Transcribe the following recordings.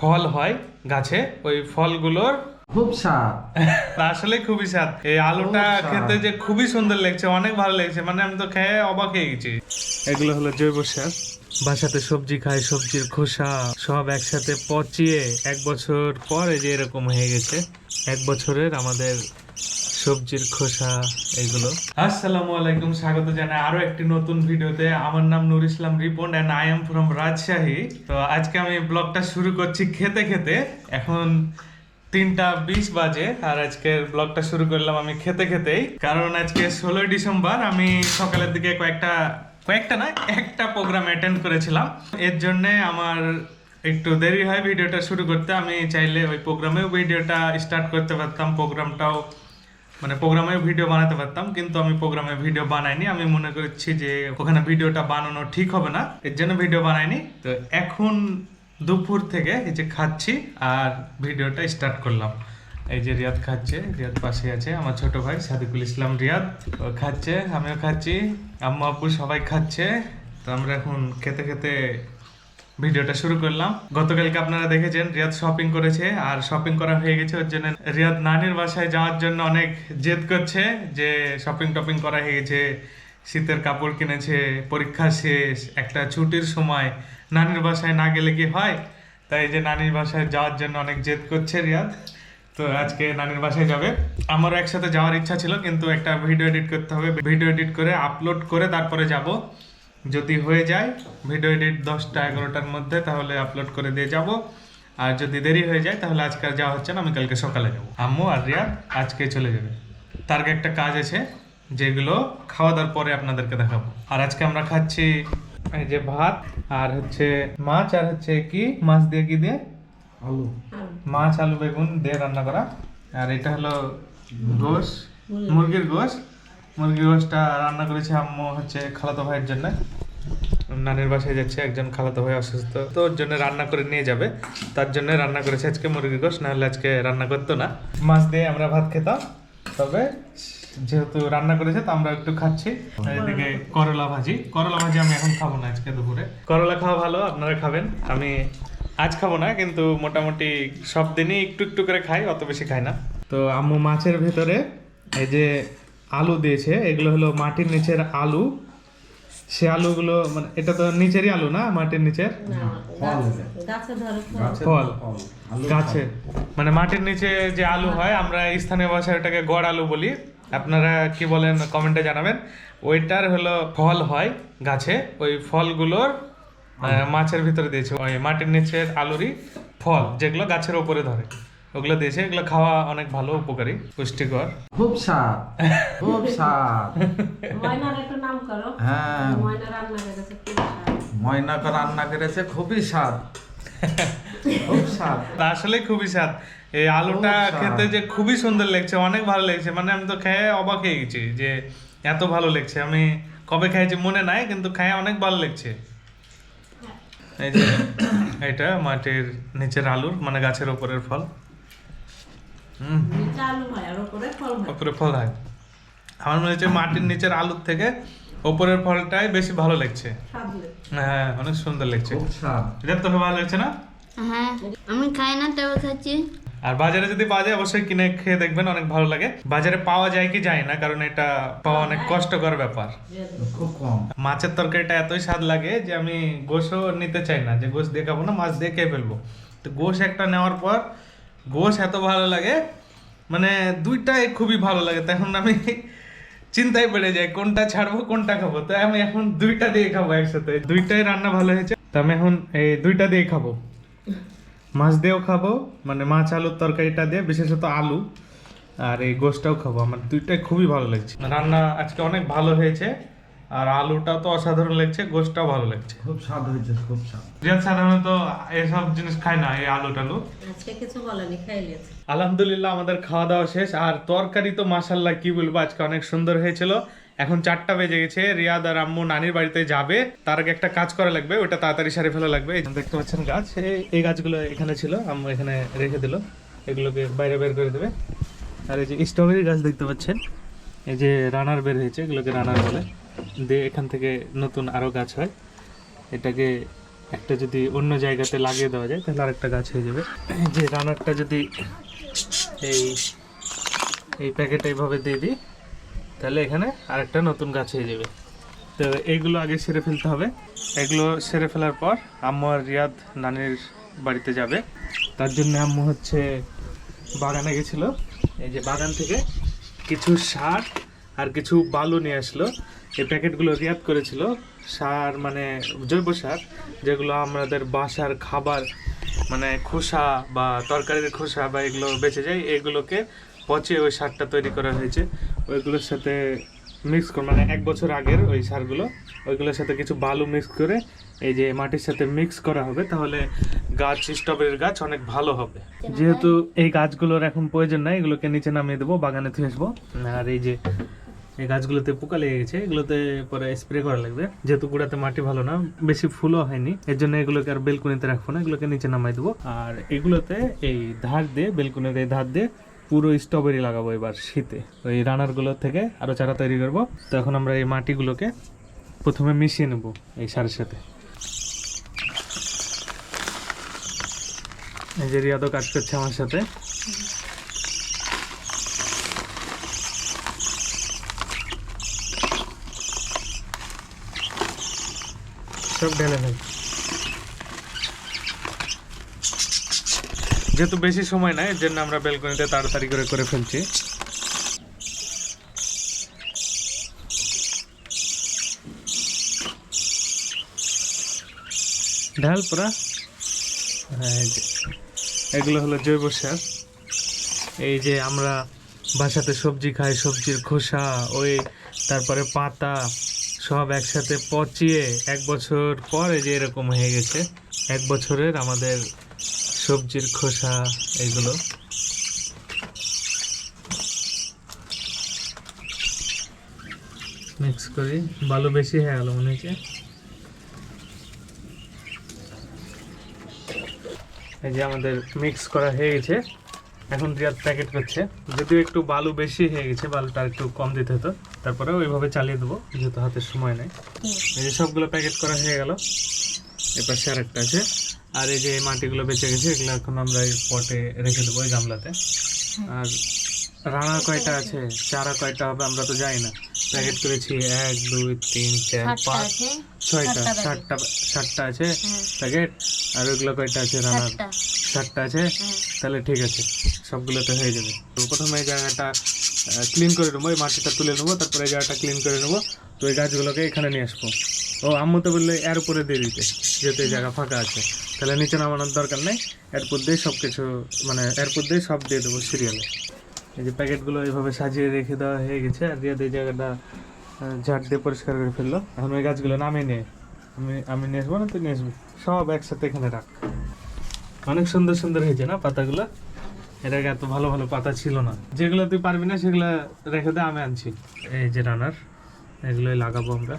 ফল হয় গাছে ওই ফলগুলোর খুব স্বাদ। আসলে খুবই স্বাদ। এই আলুটা খেতে যে খুবই সুন্দর লাগছে অনেক ভালো লাগছে মানে আমি তো খেয়ে অবাক হয়ে গেছি। এগুলো হলো জৈব সার। বাসাতে সবজি খাই সবজির খোসা সব একসাথে পচিয়ে এক বছর পরে এই যে এরকম হয়ে গেছে এক বছরের আমাদের সবজির খোসা, এগুলো। আসসালামু আলাইকুম, স্বাগত জানাই আরও একটি নতুন ভিডিওতে। আমার নাম Nur Islam Ripon and I am from Rajshahi. তো আজকে আমি ব্লগটা শুরু করছি খেতে খেতে। এখন তিনটা বিশ বাজে আর আজকের ব্লগটা শুরু করলাম আমি খেতে খেতেই। কারণ আজকে ষোলোই ডিসেম্বর, আমি সকালের দিকে কয়েকটা কয়েকটা না, একটা প্রোগ্রাম অ্যাটেন্ড করেছিলাম। এর জন্য আমার একটু দেরি হয় ভিডিওটা শুরু করতে। আমি চাইলে ওই প্রোগ্রামেও ভিডিওটা স্টার্ট করতে পারতাম প্রোগ্রামটাও মানে প্রোগ্রামে ভিডিও বানাতে পারতাম, কিন্তু আমি প্রোগ্রামে ভিডিও বানাইনি। আমি মনে করছি যে ওখানে ভিডিওটা বানানো ঠিক হবে না, এর জন্য ভিডিও বানাইনি। তো এখন দুপুর থেকে এই যে খাচ্ছি আর ভিডিওটা স্টার্ট করলাম। এই যে রিয়াদ খাচ্ছে, রিয়াদ পাশে আছে, আমার ছোট ভাই সাদিকুল ইসলাম রিয়াদ। ও খাচ্ছে, আমিও খাচ্ছি, আম্মা আব্বু সবাই খাচ্ছে। তো আমরা এখন খেতে খেতে ভিডিওটা শুরু করলাম। গতকালকে আপনারা দেখেছেন, রিয়াদ শপিং করেছে, আর শপিং করা হয়ে গেছে ওর জন্য। রিয়াদ নানির বাসায় যাওয়ার জন্য অনেক জেদ করছে যে শপিং টপিং করা হয়ে গেছে, শীতের কাপড় কিনেছে, পরীক্ষা শেষ, একটা ছুটির সময়। নানির বাসায় না গেলে কি হয়? তাই যে নানির বাসায় যাওয়ার জন্য অনেক জেদ করছে রিয়াদ। তো আজকে নানির বাসায় যাবে। আমারও একসাথে যাওয়ার ইচ্ছা ছিল, কিন্তু একটা ভিডিও এডিট করতে হবে। ভিডিও এডিট করে আপলোড করে তারপরে যাব। যদি হয়ে যায় ভিডিও এডিট দশটা এগারোটার মধ্যে তাহলে আপলোড করে দিয়ে যাব। আর যদি দেরি হয়ে যায় তাহলে আজকে আর যাওয়া হচ্ছে না আমি কালকে সকালে যাব। আম্মু আর রিয়া আজকে চলে যাবে। তার একটা কাজ আছে যেগুলো খাওয়া দাওয়ার পরে আপনাদেরকে দেখাবো। আর আজকে আমরা খাচ্ছি এই যে ভাত আর হচ্ছে মাছ আর হচ্ছে কি? মাছ দিয়ে কি দিয়ে? আলু। মাছ আলু বেগুন দিয়ে রান্না করা। আর এটা হলো গোশ মুরগির গোশ। মুরগির গোশটা রান্না করেছে আম্মু হচ্ছে খালাতো ভাইয়ের জন্য। নানির বাসায় যাচ্ছে, একজন খালাতো ভাই অসুস্থ, তো ওর জন্য রান্না করে নিয়ে যাবে। তার জন্য রান্না করেছে আজকে মুরগির গোশ, নাহলে আজকে রান্না করতো না। মাছ দিয়ে আমরা ভাত খেতাম, তবে যেহেতু রান্না করেছে, তো আমরা একটু খাচ্ছি। এদিকে করলা ভাজি করলা ভাজি আমি এখন খাব না আজকে দুপুরে। করলা খাওয়া ভালো, আপনারা খাবেন। আমি আজ খাব না, কিন্তু মোটামুটি সব দিনই একটু একটু করে খাই, অত বেশি খাই না। তো আম্মু মাছের ভেতরে এই যে আলু দিয়েছে এগুলো হলো মাটির নিচের আলু। সে আলুগুলো মানে এটা তো নিচেরই আলু না মাটির নিচের? ফল গাছে মানে মাটির নিচে যে আলু হয় আমরা স্থানীয় ভাষায় ওটাকে গড় আলু বলি। আপনারা কি বলেন কমেন্টে জানাবেন। ওইটার হলো ফল হয় গাছে ওই ফলগুলোর মাছের ভিতরে দিয়েছে ওই মাটির নিচের আলুরই ফল যেগুলো গাছের ওপরে ধরে। ওগুলো দিয়েছে এগুলো খাওয়া অনেক ভালো উপকারী পুষ্টিকর। খুব স্বাদ খুব স্বাদ। ময়নার একটু নাম করো। হ্যাঁ। ময়না রান্না করেছে খুব স্বাদ। রান্না করেছে খুবই স্বাদ। খুব স্বাদ। তা আসলে খুবই স্বাদ। এই আলুটা খেতে যে খুবই সুন্দর লাগছে অনেক ভালো লাগছে। মানে আমি তো খেয়ে অবাক হয়ে গেছি যে এত ভালো লাগছে। আমি কবে খেয়েছি মনে নাই কিন্তু খেয়ে অনেক ভালো লাগছে। এই যে এটা মাটির নিচের আলুর মানে গাছের উপরের ফল। হুম নিচে আলু আর উপরে ফল হয় আমার মনে হচ্ছে মাটির নিচের আলুর থেকে উপরের ফলটাই বেশি ভালো লাগছে। হ্যাঁ অনেক সুন্দর লাগছে। এটা তো ভালো লাগছে না? হ্যাঁ আমি খাই না তবে খাচ্ছি। আর বাজারে যদি পাওয়া যায় অবশ্যই কিনে খেয়ে দেখবেন অনেক ভালো লাগে। বাজারে পাওয়া যায় কি যায় না কারণ এটা পাওয়া অনেক কষ্টকর ব্যাপার। খুব কম। মাছের তরকারিটা এতই স্বাদ লাগে যে আমি গোশও নিতে চাই না যে গোশ দিয়ে খাব না মাছ দিয়ে খেয়ে ফেলব। তো গোশ একটা নেওয়ার পর গোশ এত ভালো লাগে মানে দুইটাই খুবই ভালো লাগে। তখন আমি চিন্তায় পড়ে যাই, কোনটা ছাড়বো, কোনটা খাব? তো আমি এখন দুইটা দিয়ে খাব একসাথে। দুইটাই রান্না ভালো হয়েছে। তো আমি এখন এই দুইটা দিয়ে খাব। মাছ দিয়েও খাব মানে মাছ, আলুর তরকারিটা দিয়ে, বিশেষত আলু আর এই গোশটাও খাব। আমার দুইটাই খুবই ভালো লাগছে। রান্না আজকে অনেক ভালো হয়েছে। আর আলুটা তো অসাধারণ লাগছে গোশটাও ভালো লাগছে। খুব স্বাদ হয়েছে খুব স্বাদ। রিয়াদ সাধারণত এসব জিনিস খায় না এই আলু টালু। আজকে কিছু বলেনি খাই লিয়েছে আলহামদুলিল্লাহ আমাদের খাওয়া দাওয়া শেষ। আর তরকারি তো মাসাল্লাহ কি বলব আজকে অনেক সুন্দর হয়েছিল। এখন চারটা বেজে গেছে রিয়াদ আর আম্মু নানির বাড়িতে যাবে। তার আগে একটা কাজ করা লাগবে ওটা তাড়াতাড়ি সারে ফেলা লাগবে। এই দেখতে পাচ্ছেন গাছ এই- এই গাছগুলো এখানে ছিল আম্মু এখানে রেখে দিল। এগুলোকে বাইরে বের করে দেবে। আর এই যে স্ট্রবেরি গাছ দেখতে পাচ্ছেন এই যে রানার বের হয়েছে এগুলোকে রানার বলে। দিয়ে এখান থেকে নতুন আরও গাছ হয়। এটাকে একটা যদি অন্য জায়গাতে লাগিয়ে দেওয়া যায়, তাহলে আরেকটা গাছ হয়ে যাবে। যে রানারটা যদি এই এই প্যাকেট এইভাবে দিয়ে দিই, তাহলে এখানে আরেকটা নতুন গাছ হয়ে যাবে। তো এইগুলো আগে সেরে ফেলতে হবে। এগুলো সেরে ফেলার পর আম্মু আর রিয়াদ নানির বাড়িতে যাবে। তার জন্য আম্মু হচ্ছে বাগানে গেছিল। এই যে বাগান থেকে কিছু সার আর কিছু বালু নিয়ে আসলো। এই প্যাকেটগুলো রিয়াদ করেছিল। সার মানে জৈব সার, যেগুলো আমাদের বাসার খাবার মানে খোসা বা তরকারির খোসা বা এগুলো বেঁচে যায়, এগুলোকে পচে ওই সারটা তৈরি করা হয়েছে। ওইগুলোর সাথে মিক্স করে মানে এক বছর আগের ওই সারগুলো। ওইগুলোর সাথে কিছু বালু মিক্স করে এই যে মাটির সাথে মিক্স করা হবে, তাহলে গাছ স্ট্রবেরির গাছ অনেক ভালো হবে। যেহেতু এই গাছগুলোর এখন প্রয়োজন নাই, এগুলোকে নিচে নামিয়ে দেবো, বাগানে থুয়ে আসব। আর এই যে এই গাছগুলোতে পোকা লেগে গেছে, এগুলোতে পরে স্প্রে করা লাগবে। যেহেতু গুঁড়াতে মাটি ভালো না, বেশি ফুলও হয়নি এর জন্য এগুলোকে আর বেলকুনিতে রাখব না, এগুলোকে নিচে নামাই দেবো। আর এগুলোতে এই ধার দিয়ে বেলকুনির এই ধার দিয়ে পুরো স্ট্রবেরি লাগাবো এবার শীতে। ওই রানারগুলোর থেকে আরও চারা তৈরি করব। তো এখন আমরা এই মাটিগুলোকে প্রথমে মিশিয়ে নেব এই সারের সাথে। এই যে রিয়াদও কাজ করছে আমার সাথে। সব ঢেলে ফেল যেহেতু বেশি সময় নাই, এর জন্য আমরা বেলকনিতে তাড়াতাড়ি করে করে ফেলছি। ঢাল পুরা হ্যাঁ এগুলো হলো জৈব সার। এই যে আমরা বাসাতে সবজি খাই, সবজির খোসা, ওই, তারপরে পাতা সব একসাথে পচিয়ে এক বছর পরে যে এরকম হয়ে গেছে, এক বছরের আমাদের সবজির খোসা এগুলো। মিক্স করি। বালু বেশি হয়ে গেল মনে হচ্ছে। এই যে আমাদের মিক্স করা হয়ে গেছে। এখন রিয়াদ প্যাকেট করছে। যদিও একটু বালু বেশি হয়ে গেছে, বালুটা একটু কম দিতে হতো। তারপরে ওইভাবে চালিয়ে দেবো যেহেতু হাতের সময় নেই। এই যে সবগুলো প্যাকেট করা হয়ে গেল। এবার আর একটা আছে। আর এই যে মাটিগুলো বেঁচে গেছে এগুলো এখন আমরা এই পটে রেখে দেবো এই গামলাতে। আর রানা কয়টা আছে? চারা কয়টা হবে আমরা তো জানি না। প্যাকেট করেছি এক দুই তিন চার পাঁচ ছয়টা। সাতটা সাতটা সাতটা আছে প্যাকেট। আর ওইগুলো কয়টা আছে? রানার সাতটা। সাতটা আছে। তাহলে ঠিক আছে সবগুলোতে হয়ে যাবে। তো প্রথমে জায়গাটা ক্লিন করে নেব, এই মাটিটা তুলে নেব, তারপরে এই জায়গাটা ক্লিন করে নেব। তো এই গাছগুলোকে এখানে নিয়ে আসব। ও, আম্মু তো বললে এর উপরে দিয়ে দিতে, যেহেতু এই জায়গা ফাঁকা আছে। তাহলে নিচে নামানোর দরকার নেই এরপর দিয়ে সব কিছু মানে এরপর দিয়ে সব দিয়ে দেবো সিরিয়ালে এই যে প্যাকেটগুলো এইভাবে সাজিয়ে রেখে দেওয়া হয়ে গেছে, আর দিয়ে এই জায়গাটা ঝাড় দিয়ে পরিষ্কার করে ফেলল। এখন ওই গাছগুলো নামিয়ে নিয়ে, আমি আমি নিয়ে আসব না, তুই নিয়ে আসবি। সব একসাথে এখানে রাখ। অনেক সুন্দর সুন্দর হয়েছে না পাতাগুলো? এর আগে এত ভালো ভালো পাতা ছিল না। যেগুলো তুই পারবি না সেগুলো রেখে দে আমি আনছি। এই যে রানার এগুলোই লাগাবো আমরা।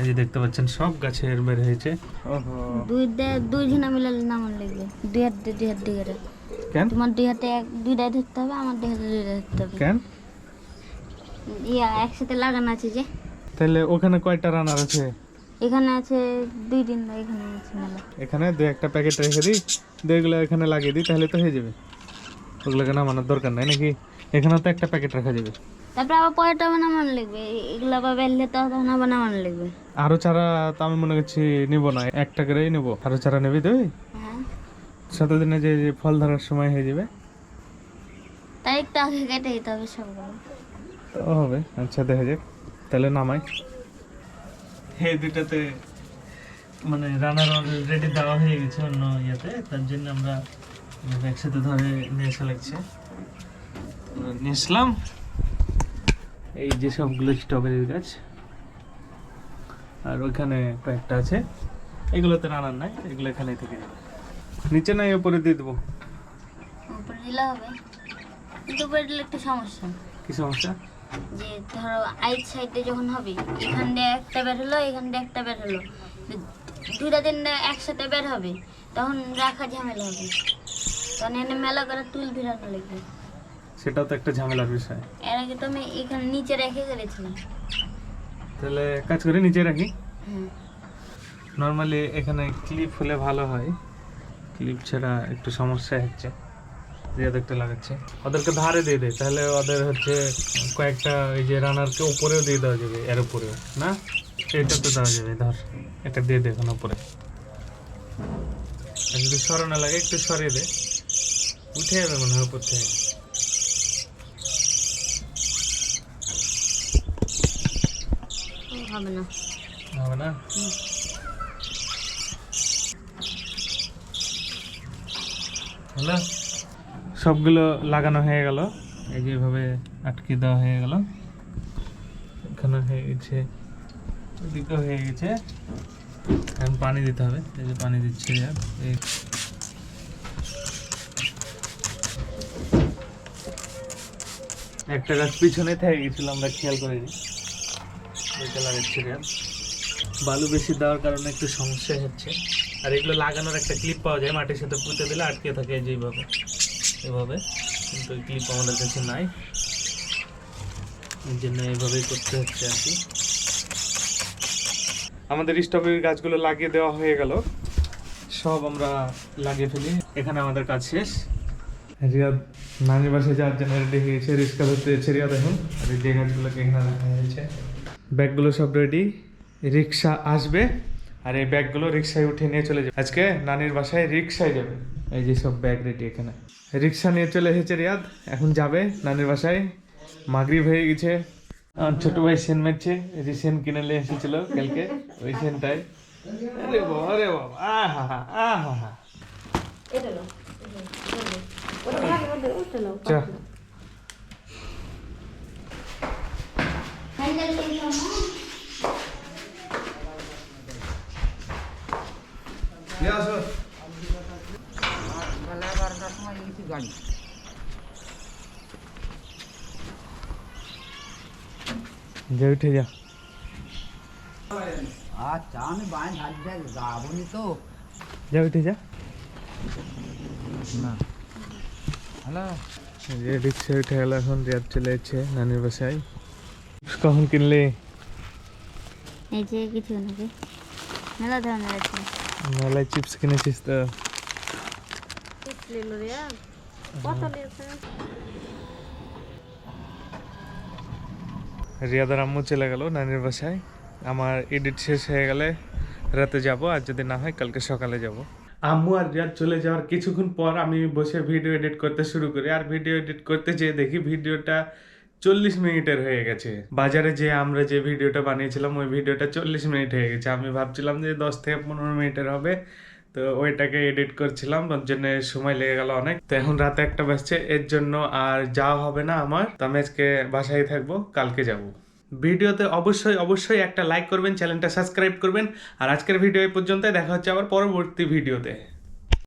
এই যে দেখতে পাচ্ছেন সব গাছের বের হয়েছে। ওহো। দুই দুই জনা মিলালে নামান লাগবে। দুই হাত দুই হাত দিয়ে করে। কেন? তোমার দুই হাতে এক দুইটাই ধরতে হবে আমার দুই হাতে দুইটা ধরতে হবে। কেন? ইয়া একসাথে লাগানো আছে যে। তাহলে ওখানে কয়টা রানার আছে? এখানে আছে দুই দিন এখানে আছে মেলা। এখানে দু একটা প্যাকেট রেখে দিই দুইগুলো এখানে লাগিয়ে দিই তাহলে তো হয়ে যাবে। ওগুলোকে নামানোর দরকার নাই? নাকি এখানে তো একটা প্যাকেট রাখা যাবে। তারপরে আবার পরেরটা আবার নামান লাগবে। এগুলো আবার বেললে তো তখন আবার নামান লাগবে। আরও চারা তো আমি মনে করছি নিবো না একটা করেই নেব। আরও চারা নেবি তুই? হ্যাঁ। সাত দিনে যে যে ফল ধরার সময় হয়ে যাবে। তাই একটু আগে কেটে দিতে হবে সবগুলো। তো হবে। আচ্ছা দেখা যাক। তাহলে নামাই। এই দুটাতে মানে রানার রেডি দেওয়া হয়ে গেছে অন্য ইয়েতে। তার জন্য আমরা একসাথে ধরে নিয়ে আসা লাগছে। নিয়ে আসলাম এই যে সবগুলো স্ট্রবেরির গাছ আর ওইখানে কয়েকটা আছে। এগুলোতে রানার নাই এগুলো এখানেই থেকে যাবে। নিচে নাই উপরে দিয়ে দেবো। উপরে দিলে হবে। কিন্তু উপরে দিলে একটু সমস্যা। কি সমস্যা? যে ধরো আইট সাইডে যখন হবে এখান দিয়ে একটা বের হলো এখান দিয়ে একটা বের হলো। দুটা তিনটা একসাথে বের হবে। তখন রাখা ঝামেলা হবে। তখন এনে মেলা করে তুল ভিড়ানো লাগবে। সেটাও তো একটা ঝামেলার বিষয়। এর আগে তো আমি এখানে নিচে রেখে গেছিলাম তাহলে কাজ করে নিচে রাখি। হ্যাঁ। নর্মালি এখানে ক্লিপ হলে ভালো হয়। ক্লিপ ছাড়া একটু সমস্যা হচ্ছে। দিয়ে দেখতে লাগাচ্ছে। ওদেরকে ধারে দিয়ে দেয় তাহলে ওদের হচ্ছে কয়েকটা এই যে রানারকে উপরেও দিয়ে দেওয়া যাবে এর উপরেও। না? এটা তো দেওয়া যাবে ধর। এটা দিয়ে দে এখন উপরে। সরানো লাগে একটু সরিয়ে দে। উঠে যাবে মনে হয় উপর থেকে। হবে না। হবে না? হলো? সবগুলো লাগানো হয়ে গেল। এই যে এভাবে আটকে দেওয়া হয়ে গেল। এখানে হয়ে গেছে ওদিকে হয়ে গেছে। এখন পানি দিতে হবে। এই যে পানি দিচ্ছি আর একটা গাছ পিছনে থেকে গেছিল, আমরা খেয়াল করিনি। বালু বেশি দেওয়ার কারণে একটু সমস্যা হচ্ছে। আর এগুলো লাগানোর একটা ক্লিপ পাওয়া যায়, মাটির সাথে পুঁতে দিলে আটকে থাকে যেভাবে এভাবে। কিন্তু ওই ক্লিপ আমাদের কাছে নাই। এই জন্য এইভাবেই করতে হচ্ছে আর কি। আমাদের স্ট্রবেরির গাছগুলো লাগিয়ে দেওয়া হয়ে গেল। সব আমরা লাগিয়ে ফেলি। এখানে আমাদের কাজ শেষ। রিয়াদ নানির বাসায় জন্য রেডি হয়ে গেছে রিক্সা ধরতে যাচ্ছে রিয়াদ এখন। আর এই যে গাছগুলোকে এখানে রাখা হয়েছে। ব্যাগগুলো সব রেডি রিক্সা আসবে, আর এই ব্যাগগুলো রিক্সায় উঠে নিয়ে চলে যাবে। আজকে নানির বাসায় রিক্সায় যাবে। এই যে সব ব্যাগ রেডি এখানে। রিক্সা নিয়ে চলে এসেছে রিয়াদ, এখন যাবে নানির বাসায়। মাগরিব হয়ে গেছে। আমার ছোট ভাই সেন মারছে। এই যে সেন কিনে নিয়ে এসেছিল কালকে, ওই সেনটাই। আরে বাবা আরে বাবা, আহা হা আহা। হা এটা নাও ওটা ভালো ওটা ওটা নাও চা বেলা এগারোটার সময় গেছি গাড়ি যা উঠে যা আচ্ছা আমি বাইরে ধার দিয়ে যাবনি তো যা উঠে যা না হ্যালো যে রিক্সা উঠে গেল এখন রিয়াদ চলে যাচ্ছে নানির বাসায়। কখন কিনলে? এই যে কিছু নাকি মেলা ধরনের আছে। মেলায় চিপস কিনেছিস তো? রিয়াদার আম্মু চলে গেল নানির বাসায়। আমার এডিট শেষ হয়ে গেলে রাতে যাব আর যদি না হয় কালকে সকালে যাব। আম্মু আর রিয়াদ চলে যাওয়ার কিছুক্ষণ পর আমি বসে ভিডিও এডিট করতে শুরু করি। আর ভিডিও এডিট করতে যেয়ে দেখি ভিডিওটা চল্লিশ মিনিটের হয়ে গেছে। বাজারে যে আমরা যে ভিডিওটা বানিয়েছিলাম, ওই ভিডিওটা চল্লিশ মিনিট হয়ে গেছে। আমি ভাবছিলাম যে দশ থেকে পনেরো মিনিটের হবে, তো ওইটাকে এডিট করছিলাম। ওর জন্য সময় লেগে গেল অনেক। তো এখন রাতে একটা বাজছে, এর জন্য আর যাওয়া হবে না আমার। তো আমি আজকে বাসায় থাকব, কালকে যাব। ভিডিওতে অবশ্যই অবশ্যই একটা লাইক করবেন চ্যানেলটা সাবস্ক্রাইব করবেন। আর আজকের ভিডিও এই পর্যন্তই, দেখা হচ্ছে আবার পরবর্তী ভিডিওতে